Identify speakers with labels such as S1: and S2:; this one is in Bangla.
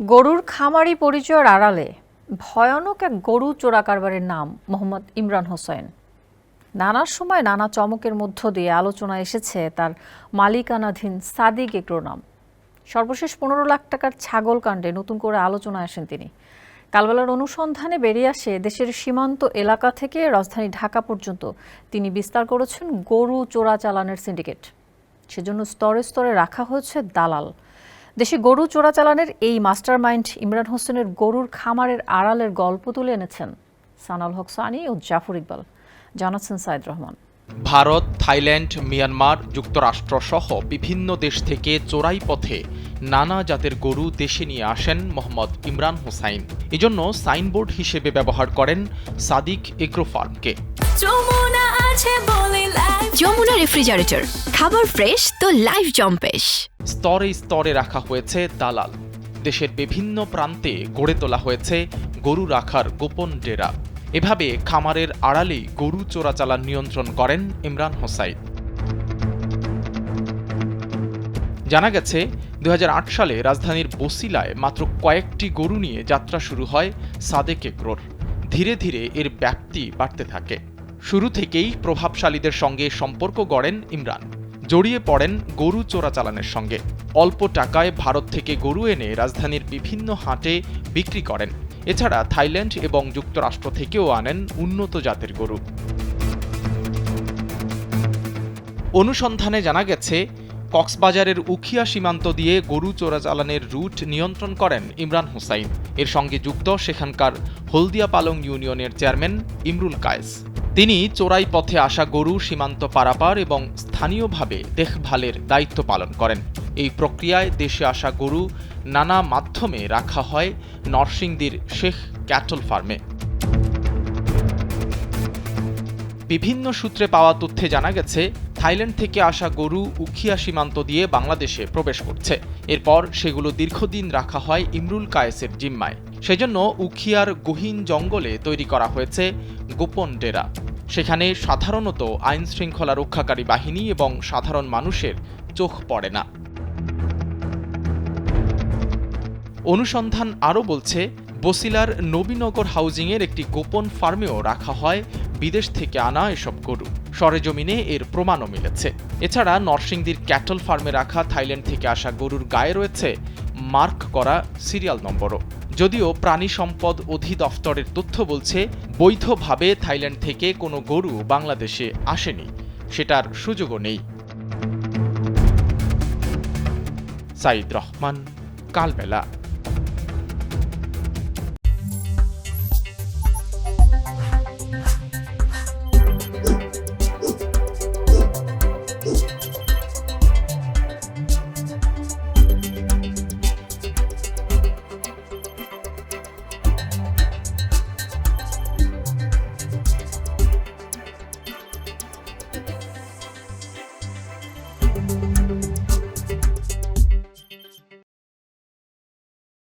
S1: গরুর খামারি পরিচয়ের আড়ালে ভয়ানক এক গরু চোরা কারবারের নাম মোহাম্মদ ইমরান হোসেন। নানা সময় নানা চমকের মধ্য দিয়ে আলোচনা এসেছে তার মালিকানাধীন সাদিক নাম। সর্বশেষ পনেরো লাখ টাকার ছাগল কাণ্ডে নতুন করে আলোচনায় আসেন তিনি। কালবেলার অনুসন্ধানে বেরিয়ে আসে দেশের সীমান্ত এলাকা থেকে রাজধানী ঢাকা পর্যন্ত তিনি বিস্তার করেছেন গরু চোরা চালানের সিন্ডিকেট। সেজন্য স্তরে স্তরে রাখা হয়েছে দালাল। দেশে গরু চোরাচালানের এই মাস্টারমাইন্ড ইমরান হোসেনের গরুর খামারের আড়ালের গল্প তুলে এনেছেন সানাল হক সানি ও জাফর ইকবাল। জানাচ্ছেন সাইদ রহমান।
S2: ভারত থাইল্যান্ড মিয়ানমার যুক্তরাষ্ট্র সহ বিভিন্ন দেশ থেকে চোরাই পথে নানা জাতের গরু দেশে নিয়ে আসেন মোহাম্মদ ইমরান হোসাইন। এজন্য সাইনবোর্ড হিসেবে ব্যবহার করেন সাদিক এগ্রো ফার্মকে
S3: আছে বলে
S4: যমুনা রেফ্রিজারেটর, খাবার ফ্রেশ তো লাইফ জম্পেশ
S2: স্তরে স্তরে রাখা হয়েছে দালাল। দেশের বিভিন্ন প্রান্তে গড়ে তোলা হয়েছে গরু রাখার গোপন ডেরা। এভাবে খামারের আড়ালেই গরু চোরাচালান নিয়ন্ত্রণ করেন ইমরান হোসাইদ জানা গেছে দু হাজার আট সালে রাজধানীর বসিলায় মাত্র কয়েকটি গরু নিয়ে যাত্রা শুরু হয় সাদেক এগ্রোর। ধীরে ধীরে এর ব্যাপ্তি বাড়তে থাকে। শুরু থেকেই প্রভাবশালীদের সঙ্গে সম্পর্ক গড়েন ইমরান। জড়িয়ে পড়েন গরু চোরাচালানের সঙ্গে। অল্প টাকায় ভারত থেকে গরু এনে রাজধানীর বিভিন্ন হাটে বিক্রি করেন। এছাড়া থাইল্যান্ড এবং যুক্তরাষ্ট্র থেকেও আনেন উন্নত জাতের গরু। অনুসন্ধানে জানা গেছে, কক্সবাজারের উখিয়া সীমান্ত দিয়ে গরু চোরাচালানের রুট নিয়ন্ত্রণ করেন ইমরান হুসাইন। এর সঙ্গে যুক্ত সেখানকার হলদিয়া পালং ইউনিয়নের চেয়ারম্যান ইমরুল কায়েস। তিনি চোরাই পথে আসা গরু, সীমান্ত পারাপার এবং স্থানীয়ভাবে দেখভালের দায়িত্ব পালন করেন। এই প্রক্রিয়ায় দেশে আসা গরু নানা মাধ্যমে রাখা হয় নরসিংদীর শেখ ক্যাটল ফার্মে। বিভিন্ন সূত্রে পাওয়া তথ্যে জানা গেছে থাইল্যান্ড থেকে আসা গরু উখিয়া সীমান্ত দিয়ে বাংলাদেশে প্রবেশ করছে। এরপর সেগুলো দীর্ঘদিন রাখা হয় ইমরুল কায়েসের জিম্মায়। সেজন্য উখিয়ার গহীন জঙ্গলে তৈরি করা হয়েছে গোপন ডেরা। সেখানে সাধারণত আইন শৃঙ্খলা রক্ষাকারী বাহিনী এবং সাধারণ মানুষের চোখ পড়ে না। অনুসন্ধান আরও বলছে, বসিলার নবীনগর হাউজিংয়ের একটি গোপন ফার্মেও রাখা হয় বিদেশ থেকে আনা এসব গরু। সরেজমিনে এর প্রমাণও মিলেছে। এছাড়া নরসিংদীর ক্যাটল ফার্মে রাখা থাইল্যান্ড থেকে আসা গরুর গায়ে রয়েছে মার্ক করা সিরিয়াল নম্বরও। যদিও প্রাণী সম্পদ অধিদপ্তরের তথ্য বলছে, বৈধভাবে থাইল্যান্ড থেকে কোনো গরু বাংলাদেশে আসেনি। সেটার সুযোগও নেই। সাইদ রহমান, কালবেলা।